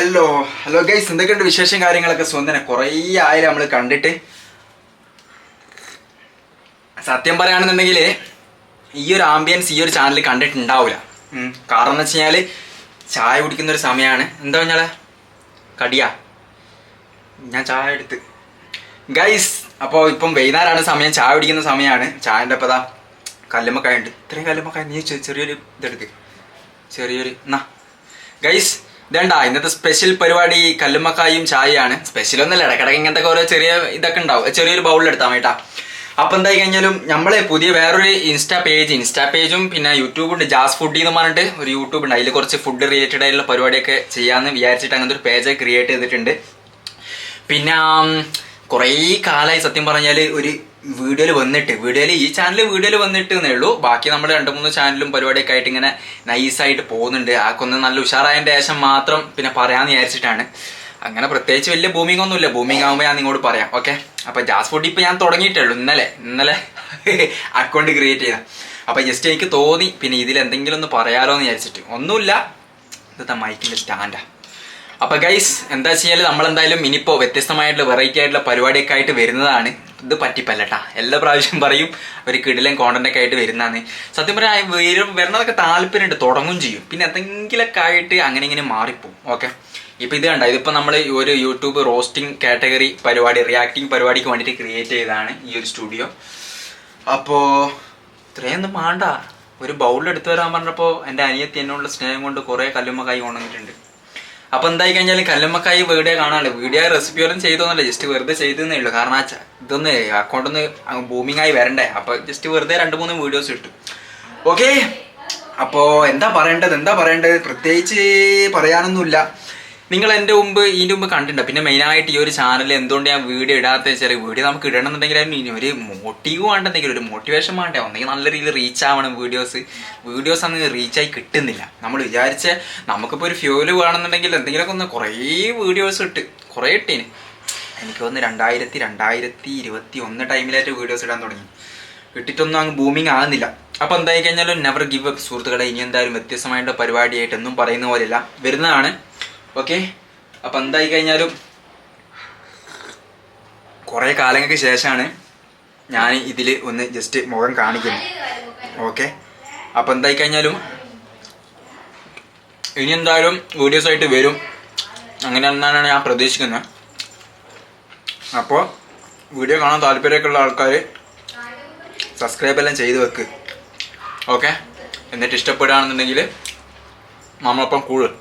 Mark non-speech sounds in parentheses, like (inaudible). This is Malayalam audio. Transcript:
ഹലോ ഹലോ ഗൈസ് എന്തൊക്കെയുണ്ട് വിശേഷം കാര്യങ്ങളൊക്കെ? സ്വന്തനെ കുറേ ആയാലും നമ്മൾ കണ്ടിട്ട്. സത്യം പറയുകയാണെന്നുണ്ടെങ്കിൽ ഈ ഒരു ആംബിയൻസ് ഈ ഒരു ചാനൽ കണ്ടിട്ടുണ്ടാവില്ല. കാരണം എന്ന് വെച്ച് കഴിഞ്ഞാൽ ചായ കുടിക്കുന്ന ഒരു സമയമാണ്. എന്താ പറഞ്ഞാൽ കടിയാ? ഞാൻ ചായ എടുത്ത്. ഗൈസ് അപ്പോൾ ഇപ്പം വൈകുന്നേരമാണ് സമയം. ചായ കുടിക്കുന്ന സമയമാണ്. ചായന്റെ അപ്പോൾ അതാ കല്ലുമ്മക്കായ ഉണ്ട്. ഇത്രയും കല്ലുമ്മക്കായ നീ ചെറിയൊരു ഇതെടുക്ക്. ചെറിയൊരു എന്നാ ഗൈസ് ഇതേണ്ട ഇന്നത്തെ സ്പെഷ്യൽ പരിപാടി കല്ലുമ്മക്കായും ചായയാണ്. സ്പെഷ്യൽ ഒന്നല്ല ഇടക്കിടക്ക് ഇങ്ങനത്തെ ഓരോ ചെറിയ ഇതൊക്കെ ഉണ്ടാവും. ചെറിയൊരു ബൗളിൽ എടുത്താൽ വേട്ടാ അപ്പൊ എന്തായി കഴിഞ്ഞാലും നമ്മളെ പുതിയ വേറൊരു ഇൻസ്റ്റാ പേജ് ഇൻസ്റ്റാ പേജും പിന്നെ യൂട്യൂബ് ഉണ്ട്. ജാസ് ഫുഡ് എന്ന് പറഞ്ഞിട്ട് ഒരു യൂട്യൂബ് ഉണ്ട്. അതിൽ കുറച്ച് ഫുഡ് റിലേറ്റഡ് ആയിട്ടുള്ള പരിപാടിയൊക്കെ ചെയ്യാമെന്ന് വിചാരിച്ചിട്ട് അങ്ങനത്തെ ഒരു പേജ് ക്രിയേറ്റ് ചെയ്തിട്ടുണ്ട്. പിന്നെ കുറേ കാലമായി സത്യം പറഞ്ഞാൽ ഒരു വീഡിയോയിൽ വന്നിട്ട് വീഡിയോയിൽ ഈ ചാനൽ വീഡിയോയിൽ വന്നിട്ട് എന്നേ ഉള്ളൂ. ബാക്കി നമ്മൾ രണ്ട് മൂന്ന് ചാനലും പരിപാടിയൊക്കെ ആയിട്ട് ഇങ്ങനെ നൈസായിട്ട് പോകുന്നുണ്ട്. ആക്കൊന്ന് നല്ല ഉഷാറായതിന്റെ ശേഷം മാത്രം പിന്നെ പറയാമെന്ന് വിചാരിച്ചിട്ടാണ്. അങ്ങനെ പ്രത്യേകിച്ച് വലിയ ബൂമിംഗ് ഒന്നുമില്ല. ബൂമിംഗ് ആകുമ്പോൾ ഞാൻ നിങ്ങളോട് പറയാം ഓക്കെ അപ്പോൾ ജാസ് ഫുഡ് ഇപ്പോൾ ഞാൻ തുടങ്ങിയിട്ടുള്ളൂ ഇന്നലെ. ഇന്നലെ (laughs) അക്കൗണ്ട് ക്രിയേറ്റ് ചെയ്ത. അപ്പോൾ ജസ്റ്റ് എനിക്ക് തോന്നി പിന്നെ ഇതിൽ എന്തെങ്കിലും ഒന്ന് പറയാലോ എന്ന് വിചാരിച്ചിട്ട്. ഒന്നുമില്ല. ഇന്നത്തെ മൈക്കിന്റെ സ്റ്റാൻഡാ അപ്പൊ ഗൈസ് എന്താ വെച്ചാൽ നമ്മൾ എന്തായാലും ഇനിയിപ്പോ വ്യത്യസ്തമായിട്ടുള്ള വെറൈറ്റി ആയിട്ടുള്ള പരിപാടിയൊക്കെ ആയിട്ട് വരുന്നതാണ്. ഇത് പറ്റിപ്പല്ലട്ടാ. എല്ലാ പ്രാവശ്യം പറയും ഒരു കിടിലൻ കോണ്ടന്റ് ഒക്കെ ആയിട്ട് വരുന്നതാണ്. സത്യം പറഞ്ഞാൽ വരും വരണതൊക്കെ താല്പര്യമുണ്ട് തുടങ്ങും ചെയ്യും. പിന്നെ എന്തെങ്കിലുമൊക്കെ ആയിട്ട് അങ്ങനെ ഇങ്ങനെ മാറിപ്പോവും ഓക്കെ ഇപ്പൊ ഇത് കണ്ട ഇതിപ്പോ നമ്മൾ ഒരു യൂട്യൂബ് റോസ്റ്റിംഗ് കാറ്റഗറി പരിപാടി റിയാക്ടിങ് പരിപാടിക്ക് വേണ്ടിയിട്ട് ക്രിയേറ്റ് ചെയ്തതാണ് ഈ ഒരു സ്റ്റുഡിയോ അപ്പോ ഇത്രയൊന്നും വേണ്ട ഒരു ബൗളിൽ എടുത്തു വരാൻ പറഞ്ഞപ്പോ എന്റെ അനിയത്തി എന്നോടുള്ള സ്നേഹം കൊണ്ട് കുറെ കല്ലുമ്മക്കായി കൊണ്ടുവന്നിട്ടുണ്ട് അപ്പൊ എന്തായി കഴിഞ്ഞാൽ കല്ലുമ്മക്കായി വീഡിയോ കാണാണ്ട്. വീഡിയോ റെസിപ്പി ഒന്നും ചെയ്തൊന്നുമില്ല ജസ്റ്റ് വെറുതെ ചെയ്തേ ഉള്ളൂ. കാരണം ഇതൊന്ന് അക്കൗണ്ട് ഒന്ന് ബൂമിങ് ആയി വരണ്ടേ. അപ്പൊ ജസ്റ്റ് വെറുതെ രണ്ട് മൂന്ന് വീഡിയോസ് ഇട്ടു. ഓക്കെ അപ്പോ എന്താ പറയേണ്ടത്? എന്താ പറയേണ്ടത്? പ്രത്യേകിച്ച് പറയാനൊന്നുമില്ല. നിങ്ങൾ എന്റെ മുമ്പ് ഇതിന്റെ മുമ്പ് കണ്ടിട്ടുണ്ട്. പിന്നെ മെയിനായിട്ട് ഈ ഒരു ചാനലിൽ എന്തുകൊണ്ട് ഞാൻ വീഡിയോ ഇടാത്ത വെച്ചാൽ വീഡിയോ നമുക്ക് ഇടണമെന്നുണ്ടെങ്കിൽ അതിന് ഇനി ഒരു മോട്ടീവ് വേണ്ടെന്നെങ്കിൽ ഒരു മോട്ടിവേഷൻ വേണ്ടേ? ഒന്നെങ്കിൽ നല്ല രീതിയിൽ റീച്ച് ആവണം വീഡിയോസ് വീഡിയോസ് അന്ന് റീച്ചായി കിട്ടുന്നില്ല. നമ്മൾ വിചാരിച്ച നമുക്കിപ്പോൾ ഒരു ഫ്യൂൽ വേണമെന്നുണ്ടെങ്കിൽ എന്തെങ്കിലുമൊക്കെ ഒന്ന് കുറേ വീഡിയോസ് ഇട്ട്. കുറേ ഇട്ടീന്. എനിക്ക് തോന്നുന്നു രണ്ടായിരത്തി രണ്ടായിരത്തി ഇരുപത്തി ഒന്ന് ടൈമിലായിട്ട് വീഡിയോസ് ഇടാൻ തുടങ്ങി. ഇട്ടിട്ടൊന്നും അങ്ങ് ബൂമിങ് ആകുന്നില്ല അപ്പൊ എന്തായി കഴിഞ്ഞാലും നെവർ ഗിവ് അപ്പ് സുഹൃത്തുക്കളെ ഇനി എന്തായാലും വ്യത്യസ്തമായിട്ടുള്ള പരിപാടിയായിട്ട് ഒന്നും പറയുന്ന പോലെയല്ല. വരുന്നതാണ് ഓക്കെ അപ്പൊ എന്തായി കഴിഞ്ഞാലും കുറേ കാലങ്ങൾക്ക് ശേഷമാണ് ഞാൻ ഇതിൽ ഒന്ന് ജസ്റ്റ് മുഖം കാണിക്കുന്നത്. ഓക്കെ അപ്പൊ എന്തായി കഴിഞ്ഞാലും ഇനി എന്തായാലും വീഡിയോസ് ആയിട്ട് വരും. അങ്ങനെ എന്നാണ് ഞാൻ പ്രതീക്ഷിക്കുന്നത്. അപ്പോൾ വീഡിയോ കാണാൻ താല്പര്യമൊക്കെ ഉള്ള ആൾക്കാർ സബ്സ്ക്രൈബ് എല്ലാം ചെയ്ത് വെക്ക്. ഓക്കെ എന്നിട്ട് ഇഷ്ടപ്പെടുകയാണെന്നുണ്ടെങ്കിൽ നമ്മളൊപ്പം കൂടും.